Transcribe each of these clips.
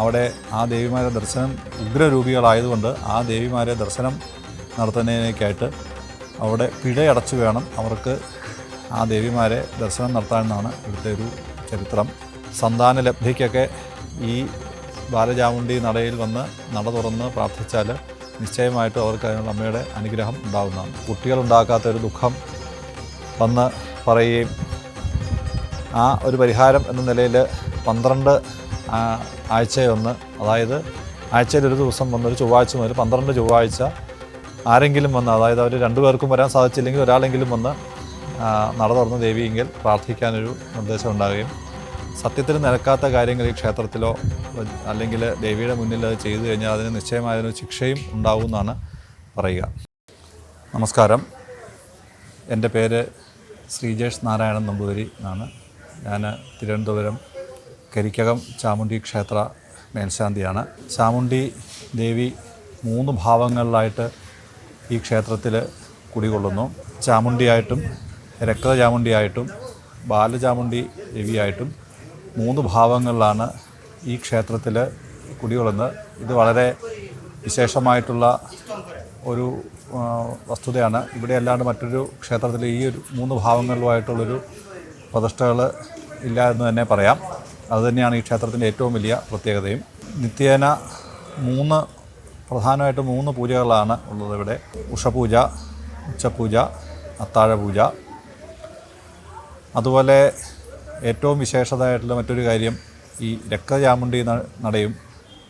അവിടെ ആ ദേവിമാരെ ദർശനം ഉഗ്രരൂപികളായതുകൊണ്ട് ആ ദേവിമാരെ ദർശനം നടത്തുന്നതിനേക്കായിട്ട് അവിടെ പിഴയടച്ചു വേണം അവർക്ക് ആ ദേവിമാരെ ദർശനം നടത്താമെന്നാണ് ഇവിടുത്തെ ഒരു ചരിത്രം. സന്താന ലബ്ധിക്കൊക്കെ ഈ ബാലചാമുണ്ടി നടയിൽ വന്ന് നട തുറന്ന് പ്രാർത്ഥിച്ചാൽ നിശ്ചയമായിട്ടും അവർക്ക് അതിനുള്ള അമ്മയുടെ അനുഗ്രഹം ഉണ്ടാകുന്നതാണ് കുട്ടികളുണ്ടാക്കാത്ത ഒരു ദുഃഖം വന്ന് പറയുകയും ആ ഒരു പരിഹാരം എന്ന നിലയിൽ പന്ത്രണ്ട് ആഴ്ചയൊന്ന് അതായത് ആഴ്ചയിൽ ഒരു ദിവസം വന്ന് ഒരു ചൊവ്വാഴ്ച മുതൽ പന്ത്രണ്ട് ചൊവ്വാഴ്ച ആരെങ്കിലും വന്ന് അതായത് അവർ രണ്ടു പേർക്കും വരാൻ സാധിച്ചില്ലെങ്കിൽ ഒരാളെങ്കിലും വന്ന് നട തുറന്ന് ദേവിയെങ്കിൽ പ്രാർത്ഥിക്കാനൊരു നിർദ്ദേശം ഉണ്ടാകുകയും സത്യത്തിന് നിരക്കാത്ത കാര്യങ്ങൾ ഈ ക്ഷേത്രത്തിലോ അല്ലെങ്കിൽ ദേവിയുടെ മുന്നിൽ അത് ചെയ്തു കഴിഞ്ഞാൽ അതിന് നിശ്ചയമായൊരു ശിക്ഷയും ഉണ്ടാവും എന്നാണ് പറയുക. നമസ്കാരം. എന്റെ പേര് ശ്രീജേഷ് നാരായണൻ നമ്പൂതിരി എന്നാണ്. ഞാൻ തിരുവനന്തപുരം കരിക്കകം ചാമുണ്ഡി ക്ഷേത്ര മേൽശാന്തിയാണ്. ചാമുണ്ഡി ദേവി മൂന്ന് ഭാവങ്ങളിലായിട്ട് ഈ ക്ഷേത്രത്തിൽ കുടികൊള്ളുന്നു. ചാമുണ്ടിയായിട്ടും രക്തചാമുണ്ടിയായിട്ടും ബാലചാമുണ്ടി ദേവിയായിട്ടും മൂന്ന് ഭാവങ്ങളിലാണ് ഈ ക്ഷേത്രത്തിൽ കുടികൊള്ളുന്നത്. ഇത് വളരെ വിശേഷമായിട്ടുള്ള ഒരു വസ്തുതയാണ്. ഇവിടെ അല്ലാണ്ട് മറ്റൊരു ക്ഷേത്രത്തിൽ ഈ ഒരു മൂന്ന് ഭാവങ്ങളിലുമായിട്ടുള്ളൊരു പ്രതിഷ്ഠകൾ ഇല്ല എന്ന് തന്നെ പറയാം. അതുതന്നെയാണ് ഈ ക്ഷേത്രത്തിന്റെ ഏറ്റവും വലിയ പ്രത്യേകതയും. നിത്യേന മൂന്ന് പ്രധാനമായിട്ട് മൂന്ന് പൂജകളാണ് ഉള്ളത് ഇവിടെ. ഉഷപൂജ ഉച്ചപൂജ അത്താഴപൂജ. അതുപോലെ ഏറ്റവും വിശേഷതയായിട്ടുള്ള മറ്റൊരു കാര്യം ഈ രക്തചാമുണ്ടി നടയും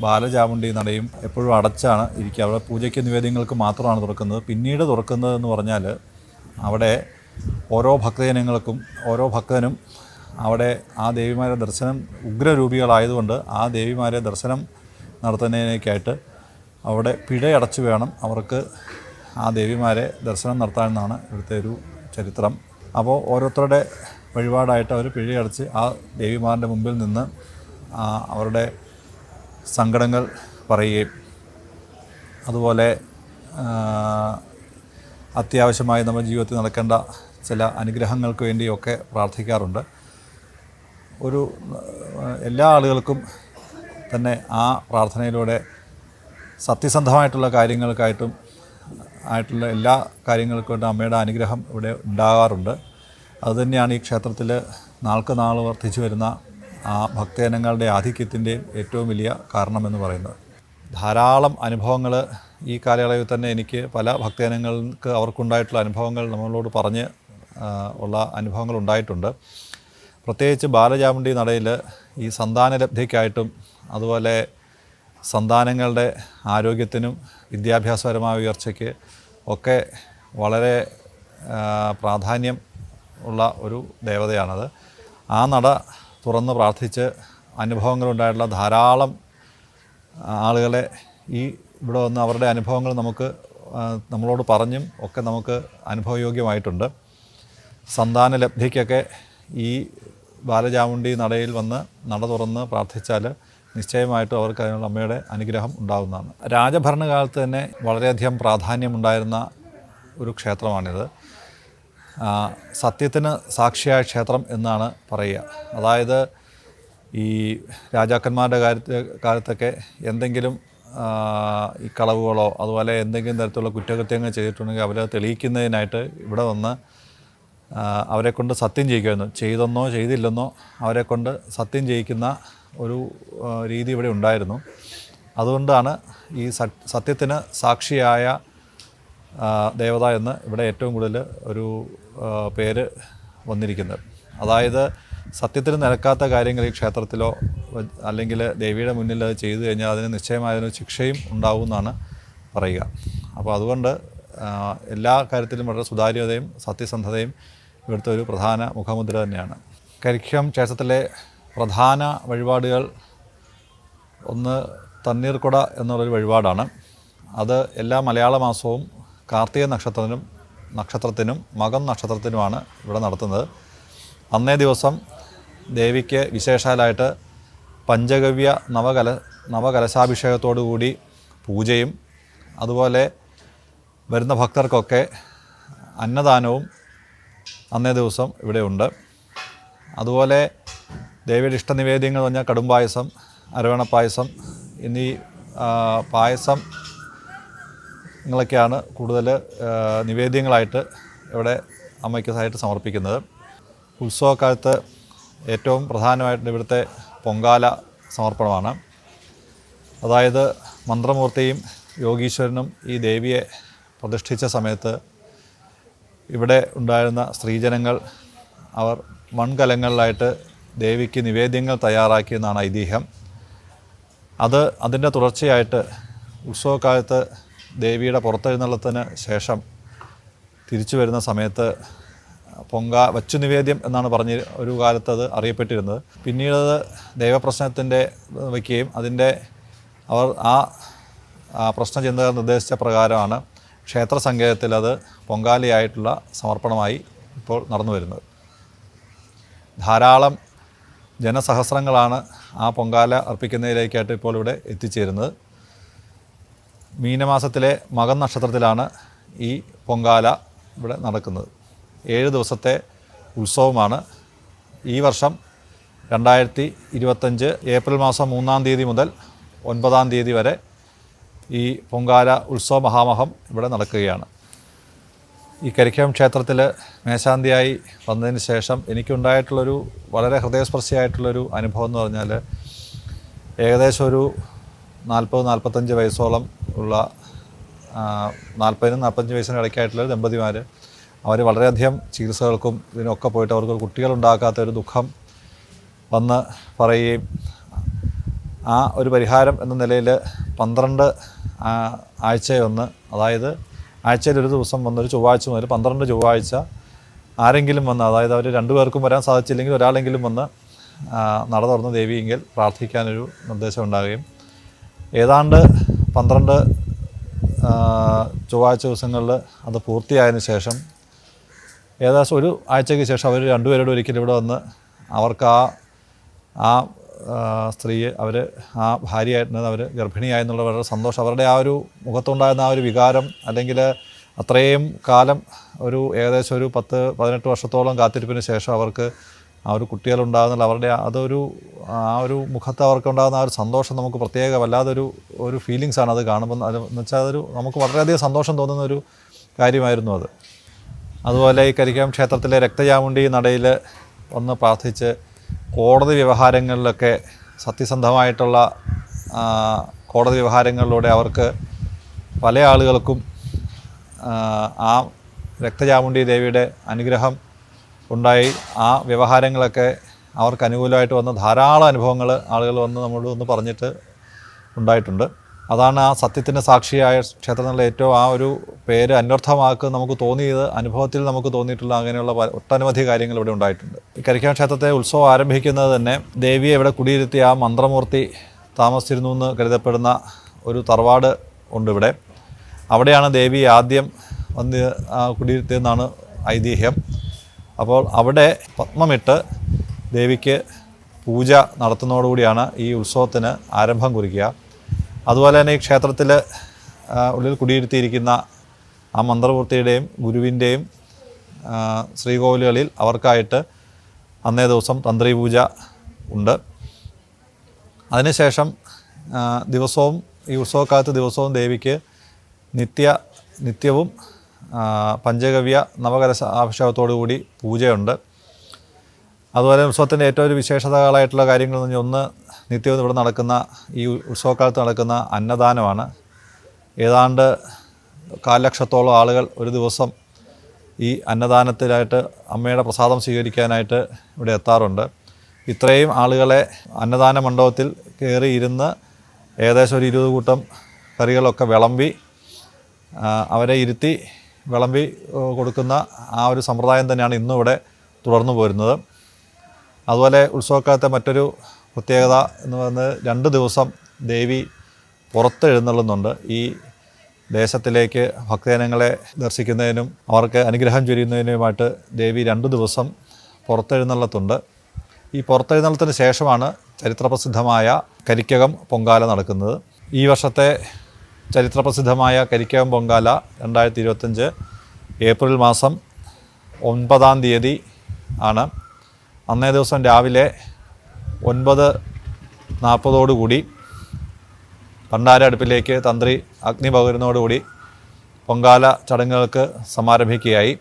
ബാലചാമുണ്ടി നടയും എപ്പോഴും അടച്ചാണ് ഇരിക്കുക. അവിടെ പൂജയ്ക്ക് നിവേദ്യങ്ങൾക്ക് മാത്രമാണ് തുറക്കുന്നത്. പിന്നീട് തുറക്കുന്നതെന്ന് പറഞ്ഞാൽ അവിടെ ഓരോ ഭക്തജനങ്ങൾക്കും ഓരോ ഭക്തനും അവിടെ ആ ദേവിമാരെ ദർശനം ഉഗ്രരൂപികളായതുകൊണ്ട് ആ ദേവിമാരെ ദർശനം നടത്തുന്നതിനേക്കായിട്ട് അവിടെ പിഴയടച്ച് വേണം അവർക്ക് ആ ദേവിമാരെ ദർശനം നടത്താമെന്നാണ് ഇവിടുത്തെ ഒരു ചരിത്രം. അപ്പോൾ ഓരോരുത്തരുടെ വഴിപാടായിട്ട് അവർ പിഴയടച്ച് ആ ദേവിമാരുടെ മുമ്പിൽ നിന്ന് അവരുടെ സങ്കടങ്ങൾ പറയുകയും അതുപോലെ അത്യാവശ്യമായി നമ്മുടെ ജീവിതത്തിൽ നടക്കേണ്ട ചില അനുഗ്രഹങ്ങൾക്ക് വേണ്ടിയൊക്കെ പ്രാർത്ഥിക്കാറുണ്ട്. ഒരു എല്ലാ ആളുകൾക്കും തന്നെ ആ പ്രാർത്ഥനയിലൂടെ സത്യസന്ധമായിട്ടുള്ള കാര്യങ്ങൾക്കായിട്ടും ആയിട്ടുള്ള എല്ലാ കാര്യങ്ങൾക്കും അമ്മയുടെ അനുഗ്രഹം ഇവിടെ ഉണ്ടാകാറുണ്ട്. അതുതന്നെയാണ് ഈ ക്ഷേത്രത്തിൽ നാൾക്ക് നാൾ വർദ്ധിച്ചു വരുന്ന ആ ഭക്തജനങ്ങളുടെ ആധിക്യത്തിന്റെയും ഏറ്റവും വലിയ കാരണമെന്ന് പറയുന്നത്. ധാരാളം അനുഭവങ്ങൾ ഈ കാലയളവിൽ തന്നെ എനിക്ക് പല ഭക്തജനങ്ങൾക്ക് അവർക്കുണ്ടായിട്ടുള്ള അനുഭവങ്ങൾ നമ്മളോട് പറഞ്ഞ് ഉള്ള അനുഭവങ്ങൾ ഉണ്ടായിട്ടുണ്ട്. പ്രത്യേകിച്ച് ബാലചാമുണ്ടി നടയിൽ ഈ സന്താനലബ്ധിക്കായിട്ടും അതുപോലെ സന്താനങ്ങളുടെ ആരോഗ്യത്തിനും വിദ്യാഭ്യാസപരമായ ഉയർച്ചയ്ക്ക് ഒക്കെ വളരെ പ്രാധാന്യം ഉള്ള ഒരു ദേവതയാണത്. ആ നട തുറന്ന് പ്രാർത്ഥിച്ച് അനുഭവങ്ങളുണ്ടായിട്ടുള്ള ധാരാളം ആളുകളെ ഈ ഇവിടെ വന്ന് അവരുടെ അനുഭവങ്ങൾ നമുക്ക് നമ്മളോട് പറഞ്ഞും ഒക്കെ നമുക്ക് അനുഭവയോഗ്യമായിട്ടുണ്ട്. സന്താന ലബ്ധിക്കൊക്കെ ഈ ബാലചാമുണ്ടി നടയിൽ വന്ന് നട തുറന്ന് പ്രാർത്ഥിച്ചാൽ നിശ്ചയമായിട്ടും അവർക്ക് അതിനുള്ള അമ്മയുടെ അനുഗ്രഹം ഉണ്ടാകുന്നതാണ് രാജഭരണകാലത്ത് തന്നെ വളരെയധികം പ്രാധാന്യമുണ്ടായിരുന്ന ഒരു ക്ഷേത്രമാണിത്. സത്യത്തിന് സാക്ഷിയായ ക്ഷേത്രം എന്നാണ് പറയുക. അതായത് ഈ രാജാക്കന്മാരുടെ കാര്യത്തിൽ കാലത്തൊക്കെ എന്തെങ്കിലും ഈ കളവുകളോ അതുപോലെ എന്തെങ്കിലും തരത്തിലുള്ള കുറ്റകൃത്യങ്ങൾ ചെയ്തിട്ടുണ്ടെങ്കിൽ അവരെ തെളിയിക്കുന്നതിനായിട്ട് ഇവിടെ വന്ന് അവരെ കൊണ്ട് സത്യം ചെയ്യിക്കുമായിരുന്നു. ചെയ്തെന്നോ ചെയ്തില്ലെന്നോ അവരെ കൊണ്ട് സത്യം ചെയ്യിക്കുന്ന ഒരു രീതി ഇവിടെ ഉണ്ടായിരുന്നു. അതുകൊണ്ടാണ് ഈ സത്യത്തിന് സാക്ഷിയായ ദേവത എന്ന് ഇവിടെ ഏറ്റവും കൂടുതൽ ഒരു പേര് വന്നിരിക്കുന്നത്. അതായത് സത്യത്തിന് നിരക്കാത്ത കാര്യങ്ങൾ ഈ ക്ഷേത്രത്തിലോ അല്ലെങ്കിൽ ദേവിയുടെ മുന്നിൽ അത് ചെയ്തു കഴിഞ്ഞാൽ അതിന് നിശ്ചയമായ ഒരു ശിക്ഷയും ഉണ്ടാവുമെന്നാണ് പറയുക. അപ്പോൾ അതുകൊണ്ട് എല്ലാ കാര്യത്തിലും വളരെ സുതാര്യതയും സത്യസന്ധതയും ഇവിടുത്തെ ഒരു പ്രധാന മുഖമുദ്ര തന്നെയാണ്. കരിക്കം ക്ഷേത്രത്തിലെ പ്രധാന വഴിപാടുകൾ ഒന്ന് തണ്ണീർക്കുട എന്നുള്ളൊരു വഴിപാടാണ്. അത് എല്ലാ മലയാള മാസവും കാർത്തിക നക്ഷത്രത്തിനും നക്ഷത്രത്തിനും മകം നക്ഷത്രത്തിനുമാണ് ഇവിടെ നടത്തുന്നത്. അന്നേ ദിവസം ദേവിക്ക് വിശേഷാലായിട്ട് പഞ്ചഗവ്യ നവകല നവകലശാഭിഷേകത്തോടു കൂടി പൂജയും അതുപോലെ വരുന്ന ഭക്തർക്കൊക്കെ അന്നദാനവും അന്നേ ദിവസം ഇവിടെ ഉണ്ട്. അതുപോലെ ദേവിയുടെ ഇഷ്ടനിവേദ്യങ്ങൾ എന്ന് പറഞ്ഞാൽ കടുംപായസം അരവണ പായസം എന്നീ പായസം ങ്ങളൊക്കെയാണ് കൂടുതൽ നിവേദ്യങ്ങളായിട്ട് ഇവിടെ അമ്മയ്ക്ക് അമ്മയ്ക്കായിട്ട് സമർപ്പിക്കുന്നത്. ഉത്സവക്കാലത്ത് ഏറ്റവും പ്രധാനമായിട്ട് ഇവിടുത്തെ പൊങ്കാല സമർപ്പണമാണ്. അതായത് മന്ത്രമൂർത്തിയും യോഗീശ്വരനും ഈ ദേവിയെ പ്രതിഷ്ഠിച്ച സമയത്ത് ഇവിടെ ഉണ്ടായിരുന്ന സ്ത്രീജനങ്ങൾ അവർ മൺകലങ്ങളിലായിട്ട് ദേവിക്ക് നിവേദ്യങ്ങൾ തയ്യാറാക്കിയെന്നാണ് ഐതിഹ്യം. അത് അതിന്റെ തുടർച്ചയായിട്ട് ഉത്സവകാലത്ത് ദേവിയുടെ പുറത്തെഴുന്നള്ളത്തിന് ശേഷം തിരിച്ചു വരുന്ന സമയത്ത് പൊങ്ക വച്ചു നിവേദ്യം എന്നാണ് പറഞ്ഞ് ഒരു കാലത്ത് അത് അറിയപ്പെട്ടിരുന്നത്. പിന്നീട് ദൈവപ്രശ്നത്തിന്റെ വയ്ക്കുകയും അതിന്റെ അവർ ആ പ്രശ്ന നിർദ്ദേശിച്ച പ്രകാരമാണ് ക്ഷേത്ര സങ്കേതത്തിൽ അത് പൊങ്കാലയായിട്ടുള്ള സമർപ്പണമായി ഇപ്പോൾ നടന്നു വരുന്നത്. ധാരാളം ജനസഹസ്രങ്ങളാണ് ആ പൊങ്കാല അർപ്പിക്കുന്നതിലേക്കായിട്ട് ഇപ്പോൾ ഇവിടെ എത്തിച്ചേരുന്നത്. മീനമാസത്തിലെ മകൻ നക്ഷത്രത്തിലാണ് ഈ പൊങ്കാല ഇവിടെ നടക്കുന്നത്. ഏഴ് ദിവസത്തെ ഉത്സവമാണ്. ഈ വർഷം രണ്ടായിരത്തി ഇരുപത്തഞ്ച് ഏപ്രിൽ മാസം മൂന്നാം തീയതി മുതൽ ഒൻപതാം തീയതി വരെ ഈ പൊങ്കാല ഉത്സവ മഹാമഹം ഇവിടെ നടക്കുകയാണ്. ഈ കരിക്കം ക്ഷേത്രത്തിൽ മേശാന്തിയായി വന്നതിന് ശേഷം എനിക്കുണ്ടായിട്ടുള്ളൊരു വളരെ ഹൃദയസ്പർശിയായിട്ടുള്ളൊരു അനുഭവം എന്ന് പറഞ്ഞാൽ ഏകദേശം ഒരു നാൽപ്പത് നാൽപ്പത്തഞ്ച് വയസ്സോളം ഉള്ള നാൽപ്പതിനും നാൽപ്പത്തഞ്ച് വയസ്സിനും ഇടയ്ക്കായിട്ടുള്ള ദമ്പതിമാർ അവർ വളരെയധികം ചികിത്സകൾക്കും ഇതിനൊക്കെ പോയിട്ട് അവർക്ക് കുട്ടികളുണ്ടാക്കാത്ത ഒരു ദുഃഖം വന്ന് പറയുകയും ആ ഒരു പരിഹാരം എന്ന നിലയിൽ പന്ത്രണ്ട് ആഴ്ചയൊന്ന് അതായത് ആഴ്ചയിൽ ഒരു ദിവസം വന്നൊരു ചൊവ്വാഴ്ച മുതൽ പന്ത്രണ്ട് ചൊവ്വാഴ്ച ആരെങ്കിലും വന്ന് അതായത് അവർ രണ്ടുപേർക്കും വരാൻ സാധിച്ചില്ലെങ്കിൽ ഒരാളെങ്കിലും വന്ന് നട തുറന്ന് ദേവിയെങ്കിൽ പ്രാർത്ഥിക്കാനൊരു നിർദ്ദേശം ഉണ്ടാകുകയും ഏതാണ്ട് പന്ത്രണ്ട് ചൊവ്വാഴ്ച ദിവസങ്ങളിൽ അത് പൂർത്തിയായതിനു ശേഷം ഏകദേശം ഒരു ആഴ്ചയ്ക്ക് ശേഷം അവർ രണ്ടുപേരോട് ഒരിക്കലും ഇവിടെ വന്ന് അവർക്ക് ആ ആ, സ്ത്രീയെ അവർ ആ ഭാര്യയായിട്ട് അവർ ഗർഭിണിയായെന്നുള്ള വളരെ സന്തോഷം. അവരുടെ ആ ഒരു മുഖത്തുണ്ടായിരുന്ന ആ ഒരു വികാരം അല്ലെങ്കിൽ അത്രയും കാലം ഒരു ഏകദേശം ഒരു പത്ത് പതിനെട്ട് വർഷത്തോളം കാത്തിരിപ്പിന് ശേഷം അവർക്ക് ആ ഒരു കുട്ടികളുണ്ടാകുന്നുള്ള അവരുടെ അതൊരു ആ ഒരു മുഖത്ത് അവർക്കുണ്ടാകുന്ന ആ ഒരു സന്തോഷം നമുക്ക് പ്രത്യേക വല്ലാതൊരു ഒരു ഫീലിങ്സ് ആണ് അത് കാണുമ്പോൾ അത് എന്ന് വെച്ചാൽ അതൊരു നമുക്ക് വളരെയധികം സന്തോഷം തോന്നുന്ന ഒരു കാര്യമായിരുന്നു അത്. അതുപോലെ ഈ കരിക്കാം ക്ഷേത്രത്തിലെ രക്തചാമുണ്ടി നടയിൽ ഒന്ന് പ്രാർത്ഥിച്ച് കോടതി വ്യവഹാരങ്ങളിലൊക്കെ സത്യസന്ധമായിട്ടുള്ള കോടതി വ്യവഹാരങ്ങളിലൂടെ അവർക്ക് പല ആളുകൾക്കും ആ, രക്തചാമുണ്ഡി ദേവിയുടെ അനുഗ്രഹം ഉണ്ടായി. ആ വ്യവഹാരങ്ങളൊക്കെ അവർക്ക് അനുകൂലമായിട്ട് വന്ന ധാരാളം അനുഭവങ്ങൾ ആളുകൾ വന്ന് നമ്മളോട് ഒന്ന് പറഞ്ഞിട്ട് ഉണ്ടായിട്ടുണ്ട്. അതാണ് ആ സത്യത്തിന്റെ സാക്ഷിയായ ക്ഷേത്രം ഏറ്റവും ആ ഒരു പേര് അന്വർത്ഥമാക്കുക നമുക്ക് തോന്നിയത് അനുഭവത്തിൽ നമുക്ക് തോന്നിയിട്ടുള്ള അങ്ങനെയുള്ള ഒട്ടനവധി കാര്യങ്ങൾ ഇവിടെ ഉണ്ടായിട്ടുണ്ട്. കരിക്കാൻ ക്ഷേത്രത്തെ ഉത്സവം ആരംഭിക്കുന്നത് തന്നെ ദേവിയെ ഇവിടെ കുടിയിരുത്തിയ ആ മന്ത്രമൂർത്തി താമസിച്ചിരുന്നു എന്ന് കരുതപ്പെടുന്ന ഒരു തറവാട് ഉണ്ട് ഇവിടെ. അവിടെയാണ് ദേവി ആദ്യം വന്ന് കുടിയിരുത്തിയെന്നാണ് ഐതിഹ്യം. അപ്പോൾ അവിടെ പത്മമിട്ട് ദേവിക്ക് പൂജ നടത്തുന്നതോടുകൂടിയാണ് ഈ ഉത്സവത്തിന് ആരംഭം കുറിക്കുക. അതുപോലെ തന്നെ ഈ ക്ഷേത്രത്തിൽ ഉള്ളിൽ കുടിയിരുത്തിയിരിക്കുന്ന ആ മന്ത്രമൂർത്തിയുടെയും ഗുരുവിന്റെയും ശ്രീകോവിലുകളിൽ അവർക്കായിട്ട് അന്നേ ദിവസം തന്ത്രി പൂജ ഉണ്ട്. അതിനുശേഷം ദിവസവും ഈ ഉത്സവക്കാലത്ത് ദിവസവും ദേവിക്ക് നിത്യ നിത്യവും പഞ്ചഗവ്യ നവകലശ അഭിഷേകത്തോടു കൂടി പൂജയുണ്ട്. അതുപോലെ ഉത്സവത്തിന്റെ ഏറ്റവും ഒരു വിശേഷതകളായിട്ടുള്ള കാര്യങ്ങൾ എന്ന് പറഞ്ഞാൽ ഒന്ന് നിത്യവും ഇവിടെ നടക്കുന്ന ഈ ഉത്സവക്കാലത്ത് നടക്കുന്ന അന്നദാനമാണ്. ഏതാണ്ട് കാൽ ലക്ഷത്തോളം ആളുകൾ ഒരു ദിവസം ഈ അന്നദാനത്തിലായിട്ട് അമ്മയുടെ പ്രസാദം സ്വീകരിക്കാനായിട്ട് ഇവിടെ എത്താറുണ്ട്. ഇത്രയും ആളുകളെ അന്നദാന മണ്ഡപത്തിൽ കയറി ഇരുന്ന് ഏകദേശം ഒരു ഇരുപത് കൂട്ടം കറികളൊക്കെ വിളമ്പി അവരെ ഇരുത്തി വിളമ്പി കൊടുക്കുന്ന ആ ഒരു സമ്പ്രദായം തന്നെയാണ് ഇന്നും ഇവിടെ തുടർന്നു പോരുന്നത്. അതുപോലെ ഉത്സവക്കാലത്തെ മറ്റൊരു പ്രത്യേകത എന്ന് പറയുന്നത് രണ്ട് ദിവസം ദേവി പുറത്ത് എഴുന്നള്ളുന്നുണ്ട് ഈ ദേശത്തിലേക്ക് ഭക്തജനങ്ങളെ ദർശിക്കുന്നതിനും അവർക്ക് അനുഗ്രഹം ചൊരിയുന്നതിനുമായിട്ട് ദേവി രണ്ട് ദിവസം പുറത്തെഴുന്നള്ളത്തുണ്ട്. ഈ പുറത്തെഴുന്നള്ളത്തിന് ശേഷമാണ് ചരിത്രപ്രസിദ്ധമായ കരിക്കകം പൊങ്കാല നടക്കുന്നത്. ഈ വർഷത്തെ ചരിത്രപ്രസിദ്ധമായ കരിക്കകം പൊങ്കാല രണ്ടായിരത്തി ഇരുപത്തഞ്ച് ഏപ്രിൽ മാസം ഒൻപതാം തീയതി ആണ്. അന്നേ ദിവസം രാവിലെ ഒൻപത് നാൽപ്പതോടുകൂടി ഭണ്ഡാര അടുപ്പിലേക്ക് തന്ത്രി അഗ്നി പകരുന്നതോടുകൂടി പൊങ്കാല ചടങ്ങുകൾക്ക് സമാരംഭിക്കുകയായി.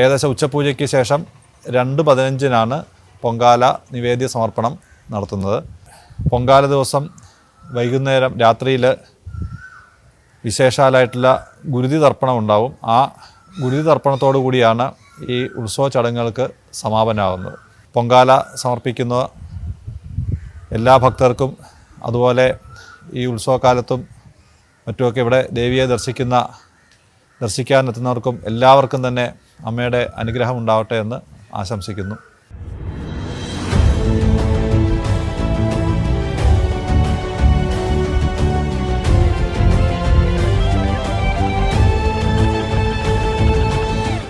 ഏകദേശം ഉച്ചപൂജയ്ക്ക് ശേഷം രണ്ട് പതിനഞ്ചിനാണ് പൊങ്കാല നിവേദ്യ സമർപ്പണം നടത്തുന്നത്. പൊങ്കാല ദിവസം വൈകുന്നേരം രാത്രിയിൽ വിശേഷാലായിട്ടുള്ള ഗുരുതി തർപ്പണം ഉണ്ടാവും. ആ ഗുരുതി തർപ്പണത്തോടു കൂടിയാണ് ഈ ഉത്സവ ചടങ്ങുകൾക്ക് സമാപനമാകുന്നത് പൊങ്കാല സമർപ്പിക്കുന്ന എല്ലാ ഭക്തർക്കും അതുപോലെ ഈ ഉത്സവകാലത്തും മറ്റുമൊക്കെ ഇവിടെ ദേവിയെ ദർശിക്കുന്ന ദർശിക്കാനെത്തുന്നവർക്കും എല്ലാവർക്കും തന്നെ അമ്മയുടെ അനുഗ്രഹം ഉണ്ടാവട്ടെ എന്ന് ആശംസിക്കുന്നു.